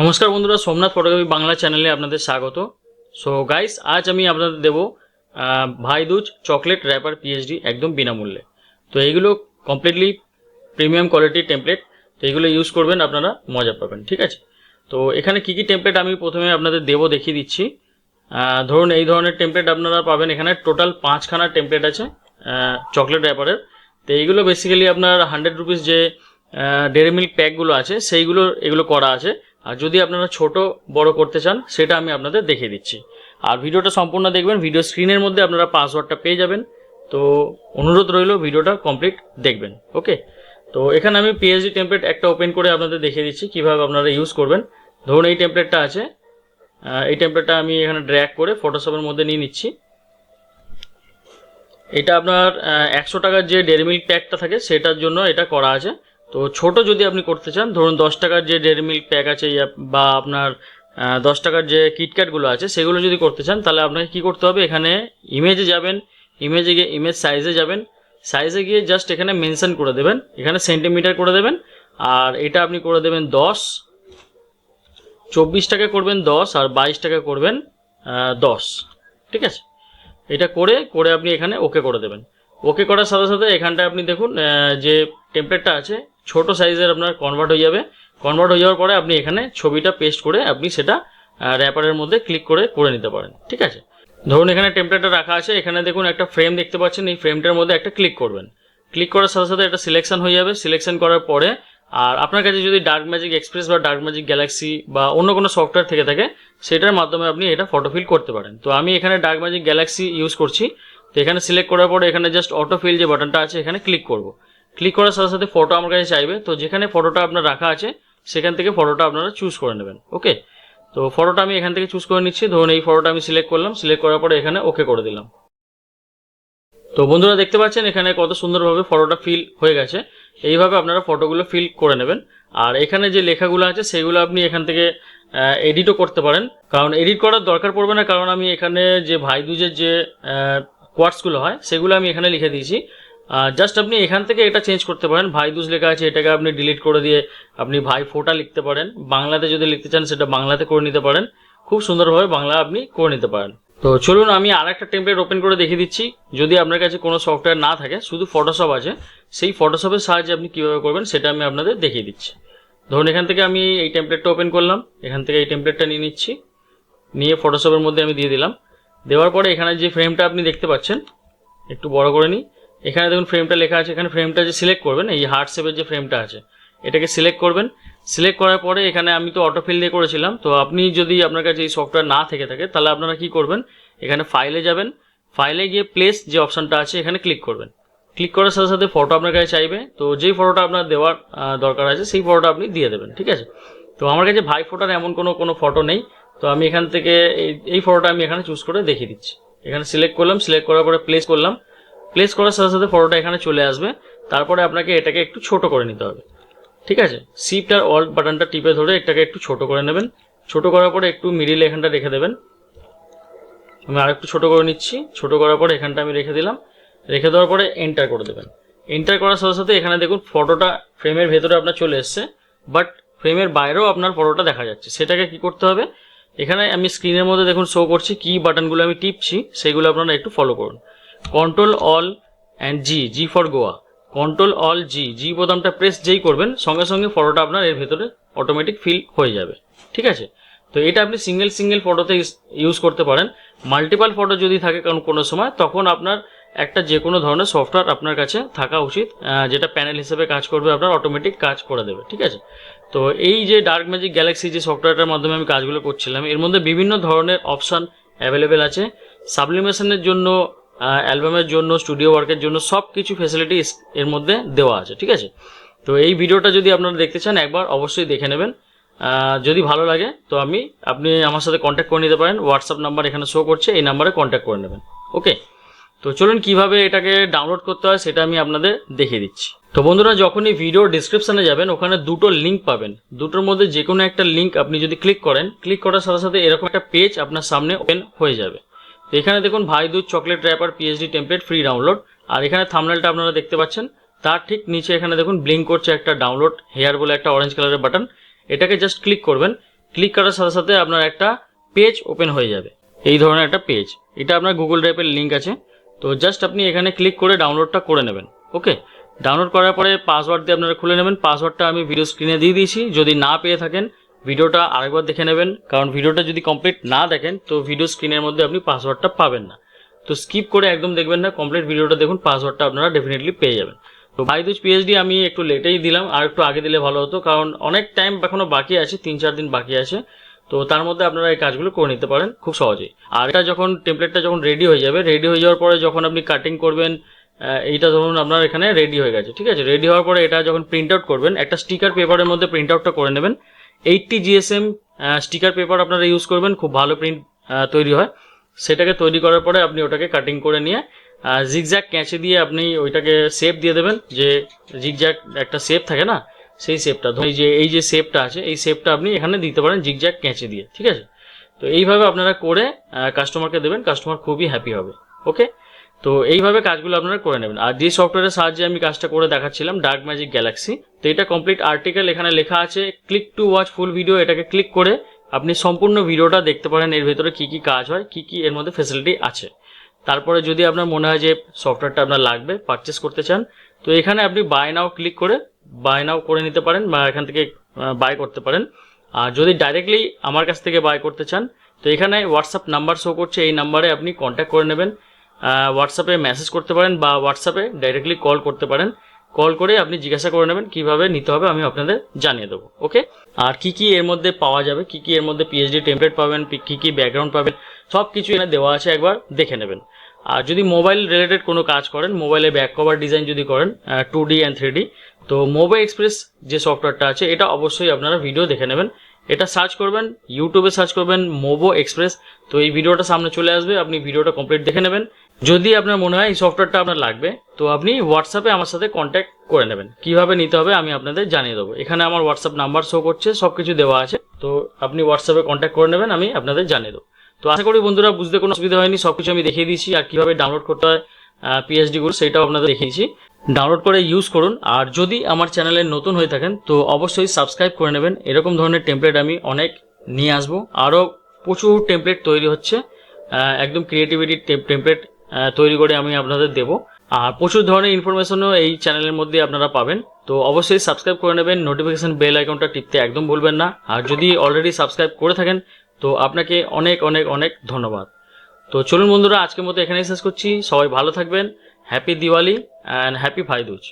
নমস্কার বন্ধুরা, সোমনাথ ফটোগ্রাফি বাংলা চ্যানেলে আপনাদের স্বাগত। সো গাইস আজ আমি আপনাদের দেবো ভাইদুজ চকলেট র্যাপার পিএইচডি একদম বিনামূল্যে। তো এইগুলো কমপ্লিটলি প্রিমিয়াম কোয়ালিটির টেমপ্লেট তো এইগুলো ইউজ করবেন, আপনারা মজা পাবেন, ঠিক আছে? তো এখানে কী কী টেমপ্লেট আমি প্রথমে আপনাদের দেবো দেখিয়ে দিচ্ছি। ধরুন এই ধরনের টেমপ্লেট আপনারা পাবেন, এখানে টোটাল পাঁচখানা টেমপ্লেট আছে চকলেট র্যাপারের তো এইগুলো বেসিক্যালি আপনার হান্ড্রেড রুপিস যে ডেরি মিল্ক প্যাকগুলো আছে, সেইগুলো, এগুলো করা আছে। আর যদি আপনারা ছোট, বড় করতে চান, সেটা আমি আপনাদের দেখিয়ে দিচ্ছি। আর ভিডিওটা সম্পূর্ণ দেখবেন, ভিডিও স্ক্রিনের মধ্যে আপনারা পাসওয়ার্ডটা পেয়ে যাবেন। তো অনুরোধ রইল, ভিডিওটা কমপ্লিট দেখবেন, ওকে? তো এখানে আমি পিএইচডি টেমপ্লেট একটা ওপেন করে আপনাদের দেখিয়ে দিচ্ছি, কীভাবে আপনারা ইউজ করবেন। ধরুন এই টেমপ্লেটটা আছে এই টেমপ্লেটটা আমি এখানে ড্র্যাগ করে ফটোশপের মধ্যে নিয়ে নিচ্ছি। এটা আপনার একশো টাকার যে ডেয়ারি মিল্ক প্যাকটা থাকে, সেটার জন্য এটা করা আছে। তো ছোট যদি আপনি করতে চান, ধরুন দশ টাকার যে ডেয়ারি মিল্ক প্যাক আছে বা আপনার দশ টাকার যে কিটক্যাটগুলো আছে, সেগুলো যদি করতে চান, তাহলে আপনাকে কি করতে হবে? এখানে ইমেজে যাবেন ইমেজে গিয়ে ইমেজ সাইজে যাবেন সাইজে গিয়ে জাস্ট এখানে মেনশন করে দেবেন, এখানে সেন্টিমিটার করে দেবেন, আর এটা আপনি করে দেবেন দশ, চব্বিশ টাকা করবেন দশ, আর বাইশ টাকা করবেন দশ, ঠিক আছে? এটা করে করে আপনি এখানে ওকে করে দেবেন। ওকে করার সাথে সাথে এখানটায় আপনি দেখুন যে টেমপ্লেটটা আছে, ছোট সাইজের আপনার কনভার্ট হয়ে যাবে। কনভার্ট হয়ে যাওয়ার পরে আপনি এখানে ছবিটা পেস্ট করে আপনি সেটা র্যাপারের মধ্যে ক্লিক করে করে নিতে পারেন। ঠিক আছে? ধরুন এখানে টেমপ্লেটটা রাখা আছে, এখানে দেখুন একটা ফ্রেম দেখতে পাচ্ছেন, এই ফ্রেমটার মধ্যে একটা ক্লিক করবেন। ক্লিক করার সাথে সাথে একটা সিলেকশন হয়ে যাবে। সিলেকশন করার পরে, আর আপনার কাছে যদি ডার্ক ম্যাজিক এক্সপ্রেস বা ডার্ক ম্যাজিক গ্যালাক্সি বা অন্য কোনো সফটওয়্যার থেকে থাকে, সেটার মাধ্যমে আপনি এটা ফটো ফিল করতে পারেন। তো আমি এখানে ডার্ক ম্যাজিক গ্যালাক্সি ইউজ করছি। তো এখানে সিলেক্ট করার পরে এখানে জাস্ট অটো ফিল যে বাটনটা আছে, এখানে ক্লিক করব। ক্লিক করার সাথে সাথে ফটো আমার কাছে চাইবে, তো যেখানে ফটোটা আপনার রাখা আছে, সেখান থেকে ফটোটা আপনারা চুজ করে নেবেন ওকে তো ফটোটা আমি এখান থেকে চুজ করে নিচ্ছি, ধরুন এই ফটোটা আমি সিলেক্ট করলাম সিলেক্ট করার পরে এখানে ওকে করে দিলাম। তো বন্ধুরা দেখতে পাচ্ছেন এখানে কত সুন্দরভাবে ফটোটা ফিল হয়ে গেছে, এইভাবে আপনারা ফটোগুলো ফিল করে নেবেন। আর এখানে যে লেখাগুলো আছে, সেগুলো আপনি এখান থেকে এডিটও করতে পারেন। কারণ এডিট করার দরকার পড়বে না, কারণ আমি এখানে যে ভাইদুজের যে কোয়ার্টসগুলো হয়, সেগুলো আমি এখানে লিখে দিয়েছি। জাস্ট আপনি এখান থেকে এটা চেঞ্জ করতে পারেন। ভাই ভাইদুজ লেখা আছে, এটাকে আপনি ডিলিট করে দিয়ে আপনি ভাই ফোটা লিখতে পারেন। বাংলাতে যদি লিখতে চান, সেটা বাংলাতে করে নিতে পারেন। খুব সুন্দরভাবে বাংলা আপনি করে নিতে পারেন। তো চলুন, আমি আর একটা টেমপ্লেট ওপেন করে দেখিয়ে দিচ্ছি। যদি আপনার কাছে কোনো সফটওয়্যার না থাকে, শুধু ফটোশপ আছে, সেই ফটোশপের সাহায্যে আপনি কীভাবে করবেন, সেটা আমি আপনাদের দেখিয়ে দিচ্ছি। ধরুন, এখান থেকে আমি এই টেমপ্লেটটা ওপেন করলাম। এখান থেকে এই টেমপ্লেটটা নিয়ে নিচ্ছি। নিয়ে ফটোশপের মধ্যে আমি দিয়ে দিলাম। দেওয়ার পরে এখানে যে ফ্রেমটা আপনি দেখতে পাচ্ছেন, একটু বড় করে নিই। এখানে দেখুন ফ্রেমটা লেখা আছে, এখানে ফ্রেমটা যে সিলেক্ট করবেন, এই হার্ট শেপের যে ফ্রেমটা আছে, এটাকে সিলেক্ট করবেন। সিলেক্ট করার পরে এখানে আমি তো অটোফিল দিয়ে করেছিলাম, তো আপনি যদি আপনার কাছে এই সফটওয়্যার না থেকে থাকে, তাহলে আপনারা কি করবেন? এখানে ফাইলে যাবেন ফাইলে গিয়ে প্লেস যে অপশানটা আছে, এখানে ক্লিক করবেন। ক্লিক করার সাথে সাথে ফটো আপনার কাছে চাইবে, তো যেই ফটোটা আপনার দেওয়ার দরকার আছে, সেই ফটোটা আপনি দিয়ে দেবেন, ঠিক আছে? তো আমার কাছে ভাই ফটোর এমন কোনো কোনো ফটো নেই তো আমি এখান থেকে এই ফটোটা আমি এখানে চুজ করে দেখিয়ে দিচ্ছি। এখানে সিলেক্ট করলাম সিলেক্ট করার পরে প্লেস করলাম। প্লেস করার সাথে সাথে ফটোটা এখানে চলে আসবে। তারপরে আপনাকে এটাকে একটু ছোট করে নিতে হবে। ঠিক আছে? শিফট আর অল্ট বাটনটা টিপে ধরে এটাকে একটু ছোট করে নেবেন। ছোট করার পরে একটু মিডিল এখানটা রেখে দেবেন। আমি আর একটু ছোট করে নিচ্ছি। ছোট করার পরে এখানটা আমি রেখে দিলাম। রেখে দেওয়ার পরে এন্টার করে দেবেন। এন্টার করার সাথে সাথে এখানে দেখুন ফটোটা ফ্রেমের ভেতরে আপনার চলে এসছে। বাট ফ্রেমের বাইরেও আপনার ফটোটা দেখা যাচ্ছে। সেটাকে কি করতে হবে? এখানে আমি স্ক্রিনের মধ্যে দেখুন শো করছি কি বাটনগুলো আমি টিপছি, সেগুলো আপনারা একটু ফলো করুন। Control all and G G for Goa control all G G বোতামটা press যেই করবেন, সঙ্গে সঙ্গে ফটোটা আপনার এর ভেতরে অটোমেটিক ফিল হয়ে যাবে। ঠিক আছে? তো এটা আপনি সিঙ্গেল সিঙ্গেল ফটোতে ইউজ করতে পারেন। মাল্টিপাল ফটো যদি থাকে কারণ কোনো সময়, তখন আপনার একটা যে কোনো ধরনের সফটওয়্যার আপনার কাছে থাকা উচিত যেটা প্যানেল হিসেবে কাজ করবে, আপনার অটোমেটিক কাজ করে দেবে, ঠিক আছে? তো এই যে ডার্ক ম্যাজিক গ্যালাক্সি যে সফটওয়্যারটার মাধ্যমে আমি কাজগুলো করছিলাম, এর মধ্যে বিভিন্ন ধরনের অপশান অ্যাভেলেবেল আছে। সাবলিমেশনের জন্য অ্যালবামের জন্য স্টুডিও ওয়ার্কের জন্য সব কিছু ফেসিলিটি এর মধ্যে দেওয়া আছে, ঠিক আছে? তো এই ভিডিওটা যদি আপনারা দেখতে চান, একবার অবশ্যই দেখে নেবেন। যদি ভালো লাগে, তো আমি, আপনি আমার সাথে কন্ট্যাক্ট করে নিতে পারেন। হোয়াটসঅ্যাপ নাম্বার এখানে শো করছে, এই নাম্বারে কন্ট্যাক্ট করে নেবেন। ওকে তো চলুন কীভাবে এটাকে ডাউনলোড করতে হয় সেটা আমি আপনাদের দেখিয়ে দিচ্ছি। তো বন্ধুরা, যখনই ভিডিও ডিসক্রিপশনে যাবেন, ওখানে দুটো লিঙ্ক পাবেন। দুটোর মধ্যে যে কোনো একটা লিঙ্ক আপনি যদি ক্লিক করেন ক্লিক করার সাথে সাথে এরকম একটা পেজ আপনার সামনে ওপেন হয়ে যাবে। তো এখানে দেখুন ভাই দুধ chocolate wrapper PhD template free download আর এখানে থামনেলটা আপনারা দেখতে পাচ্ছেন। তার ঠিক নিচে এখানে দেখুন ব্লিঙ্ক করছে একটা ডাউনলোড হেয়ার বলে একটা অরেঞ্জ কালারের বাটন এটাকে জাস্ট ক্লিক করবেন। ক্লিক করার সাথে সাথে আপনার একটা পেজ ওপেন হয়ে যাবে। এই ধরনের একটা পেজ এটা আপনার গুগল ড্রাইভের লিঙ্ক আছে। তো জাস্ট আপনি এখানে ক্লিক করে ডাউনলোডটা করে নেবেন ওকে ডাউনলোড করার পরে পাসওয়ার্ড দিয়ে আপনারা খুলে নেবেন। পাসওয়ার্ডটা আমি ভিডিও স্ক্রিনে দিয়ে দিয়েছি। যদি না পেয়ে থাকেন ভিডিওটা আরেকবার দেখে নেবেন। কারণ ভিডিওটা যদি কমপ্লিট না দেখেন, তো ভিডিও স্ক্রিনের মধ্যে আপনি পাসওয়ার্ডটা পাবেন না। তো স্কিপ করে একদম দেখবেন না কমপ্লিট ভিডিওটা দেখুন পাসওয়ার্ডটা আপনারা ডেফিনেটলি পেয়ে যাবেন। তো ভাইদুজ পিএইচডি আমি একটু লেটেই দিলাম, আর একটু আগে দিলে ভালো হতো, কারণ অনেক টাইম এখনও বাকি আছে, তিন চার দিন বাকি আছে। তো তার মধ্যে আপনারা এই কাজগুলো করে নিতে পারেন খুব সহজেই। আর এটা যখন টেমপ্লেটটা যখন রেডি হয়ে যাবে রেডি হয়ে যাওয়ার পরে যখন আপনি কাটিং করবেন এইটা ধরুন আপনার এখানে রেডি হয়ে গেছে, ঠিক আছে? রেডি হওয়ার পরে এটা যখন প্রিন্ট আউট করবেন, একটা স্টিকার পেপারের মধ্যে প্রিন্ট আউটটা করে নেবেন। এইটটি জিএসএম স্টিকার পেপার আপনারা ইউজ করবেন, খুব ভালো প্রিন্ট তৈরি হয়। সেটাকে তৈরি করার পরে আপনি ওটাকে কাটিং করে নিয়ে জিগজ্যাক ক্যাঁচে দিয়ে আপনি ওইটাকে শেপ দিয়ে দেবেন, যে জিগজ্যাক একটা শেপ থাকে না? সেই শেপটা ধরুন এই যে এই যে শেপটা আছে, এই শেপটা আপনি এখানে দিতে পারেন জিগজ্যাক ক্যাঁচে দিয়ে, ঠিক আছে? তো এইভাবে আপনারা করে কাস্টমারকে দেবেন কাস্টমার খুবই হ্যাপি হবে ওকে তো এইভাবে কাজগুলো আপনারা করে নেবেন। আর যে সফটওয়্যারের সাহায্যে আমি কাজটা করে দেখাচ্ছিলাম ডার্ক ম্যাজিক গ্যালাক্সি তো এটা কমপ্লিট আর্টিকেল এখানে লেখা আছে click to watch full video এটাকে ক্লিক করে আপনি সম্পূর্ণ ভিডিওটা দেখতে পারেন, এর ভেতরে কি কি কাজ হয়, কি কি এর মধ্যে ফেসিলিটি আছে। তারপরে যদি আপনার মনে হয় যে সফটওয়্যারটা আপনার লাগবে পারচেস করতে চান, তো এখানে আপনি বাই নাও ক্লিক করে বাই নাও করে নিতে পারেন বা এখান থেকে বাই করতে পারেন। আর যদি ডাইরেক্টলি আমার কাছ থেকে বাই করতে চান, তো এখানে হোয়াটসঅ্যাপ নাম্বার শো করছে, এই নাম্বারে আপনি কন্ট্যাক্ট করে নেবেন। হোয়াটসঅ্যাপে মেসেজ করতে পারেন বা হোয়াটসঅ্যাপে ডাইরেক্টলি কল করতে পারেন। কল করে আপনি জিজ্ঞাসা করে নেবেন কীভাবে নিতে হবে, আমি আপনাদের জানিয়ে দেবো ওকে আর কি কি এর মধ্যে পাওয়া যাবে, কি কি এর মধ্যে পিএইচডি টেমপ্লেট পাবেন কি কি ব্যাকগ্রাউন্ড পাবেন, সব কিছু এখানে দেওয়া আছে, একবার দেখে নেবেন। আর যদি মোবাইল রিলেটেড কোনো কাজ করেন মোবাইলে ব্যাক কভার ডিজাইন যদি করেন two D and three D তো মোবাইল এক্সপ্রেস যে সফটওয়্যারটা আছে, এটা অবশ্যই আপনারা ভিডিও দেখে নেবেন। এটা সার্চ করবেন ইউটিউবে সার্চ করবেন মোবো এক্সপ্রেস তো এই ভিডিওটা সামনে চলে আসবে, আপনি ভিডিওটা কমপ্লিট দেখে নেবেন। যদি আপনার মনে হয় এই সফটওয়্যারটা আপনার লাগবে, তো আপনি হোয়াটসঅ্যাপে আমার সাথে কন্ট্যাক্ট করে নেবেন। কীভাবে নিতে হবে আমি আপনাদের জানিয়ে দেবো। এখানে আমার হোয়াটসঅ্যাপ নাম্বার শো করছে সব কিছু দেওয়া আছে। তো আপনি হোয়াটসঅ্যাপে কন্ট্যাক্ট করে নেবেন, আমি আপনাদের জানিয়ে দেবো। তো আশা করি বন্ধুরা বুঝতে কোনো অসুবিধা হয়নি সব কিছু আমি দেখিয়ে দিয়েছি। আর কীভাবে ডাউনলোড করতে হয় পিএইচডিগুলো সেটাও আপনাদের দেখিয়েছি। ডাউনলোড করে ইউজ করুন। আর যদি আমার চ্যানেলে নতুন হয়ে থাকেন, তো অবশ্যই সাবস্ক্রাইব করে নেবেন। এরকম ধরনের টেমপ্লেট আমি অনেক নিয়ে আসব। আরও প্রচুর টেমপ্লেট তৈরি হচ্ছে। একদম ক্রিয়েটিভিটি টেমপ্লেট তৈরি করে আমি আপনাদের দেবো। আর প্রচুর ধরনের ইনফরমেশনও এই চ্যানেলের মধ্যে আপনারা পাবেন। তো অবশ্যই সাবস্ক্রাইব করে নেবেন। নোটিফিকেশান বেল আইকনটা টিপতে একদম ভুলবেন না। আর যদি অলরেডি সাবস্ক্রাইব করে থাকেন, তো আপনাকে অনেক অনেক অনেক ধন্যবাদ। তো চলুন বন্ধুরা, আজকের মতো এখানেই শেষ করছি। সবাই ভালো থাকবেন। Happy Diwali and happy Bhai Dooj